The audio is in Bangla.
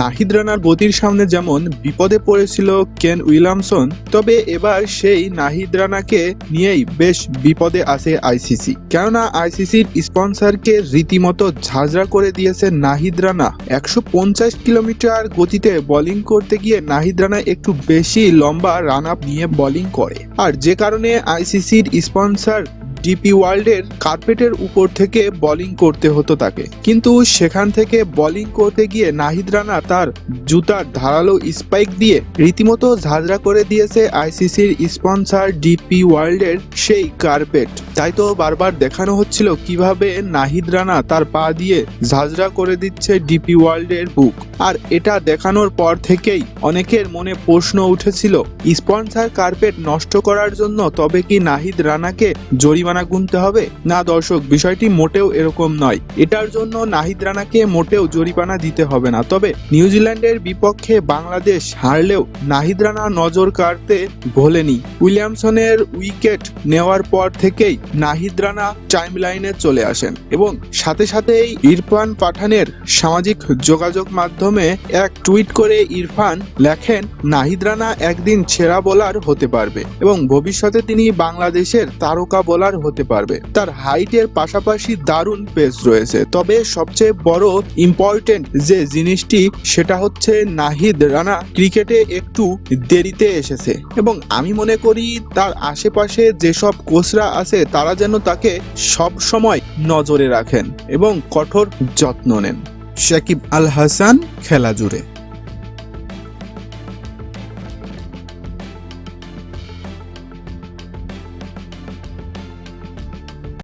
নাহিদ রানার গতির সামনে যেমন বিপদে পড়েছিল কেন উইলিয়ামসন, তবে এবার সেই নাহিদ রানাকে নিয়েই বেশ বিপদে আছে আইসিসি। কেননা আইসিসির স্পন্সরকে রীতিমতো ঝাঁঝরা করে দিয়েছে নাহিদ রানা। একশো পঞ্চাশ কিলোমিটার গতিতে বোলিং করতে গিয়ে নাহিদ রানা একটু বেশি লম্বা রান আপ নিয়ে বোলিং করে। আর যে কারণে আইসিসির স্পন্সর ডিপি ওয়ার্ল্ডের কার্পেটের উপর থেকে বোলিং করতে হতো তাকে। কিন্তু সেখান থেকে বোলিং করতে গিয়ে নাহিদ রানা তার জুতার ধারালো স্পাইক দিয়ে রীতিমতো ঝাঁঝরা করে দিয়েছে আইসিসির স্পন্সার ডিপি ওয়ার্ল্ডের সেই কার্পেট। তাই তো বারবার দেখানো হচ্ছিল কীভাবে নাহিদ রানা তার পা দিয়ে ঝাঁঝরা করে দিচ্ছে ডিপি ওয়ার্ল্ডের বুক। আর এটা দেখানোর পর থেকেই অনেকের মনে প্রশ্ন উঠেছিল, স্পন্সর কার্পেট নষ্ট করার জন্য তবে কি নাহিদ রানাকে জরিমানা গুনতে হবে? না দর্শক, বিষয়টি মোটেও এরকম নয়। এটার জন্য নাহিদ রানাকে মোটেও জরিমানা দিতে হবে না। তবে নিউজিল্যান্ডের বিপক্ষে বাংলাদেশ হারলেও নাহিদ রানা নজর কাড়তে ভোলেনি। উইলিয়ামসনের উইকেট নেওয়ার পর থেকেই নাহিদ রানা টাইম লাইনে চলে আসেন এবং সাথে সাথেই ইরফান পাঠানের সামাজিক যোগাযোগ মাধ্যমে এক টুইট করে ইরফান লেখেন, নাহিদ রানা একদিন সেরা বোলার হতে পারবে এবং ভবিষ্যতে তিনি বাংলাদেশের তারকা বোলার হতে পারবে। তার হাইটের পাশাপাশি দারুণ পেস রয়েছে। তবে সবচেয়ে বড় ইম্পর্টেন্ট যে জিনিসটি, সেটা হচ্ছে নাহিদ রানা ক্রিকেটে একটু দেরিতে এসেছে। এবং আমি মনে করি, তার আশেপাশে যেসব কোচরা আছে তারা যেন তাকে সব সময় নজরে রাখেন এবং কঠোর যত্ন নেন। শাকিব আল হাসান খেলা জুড়ে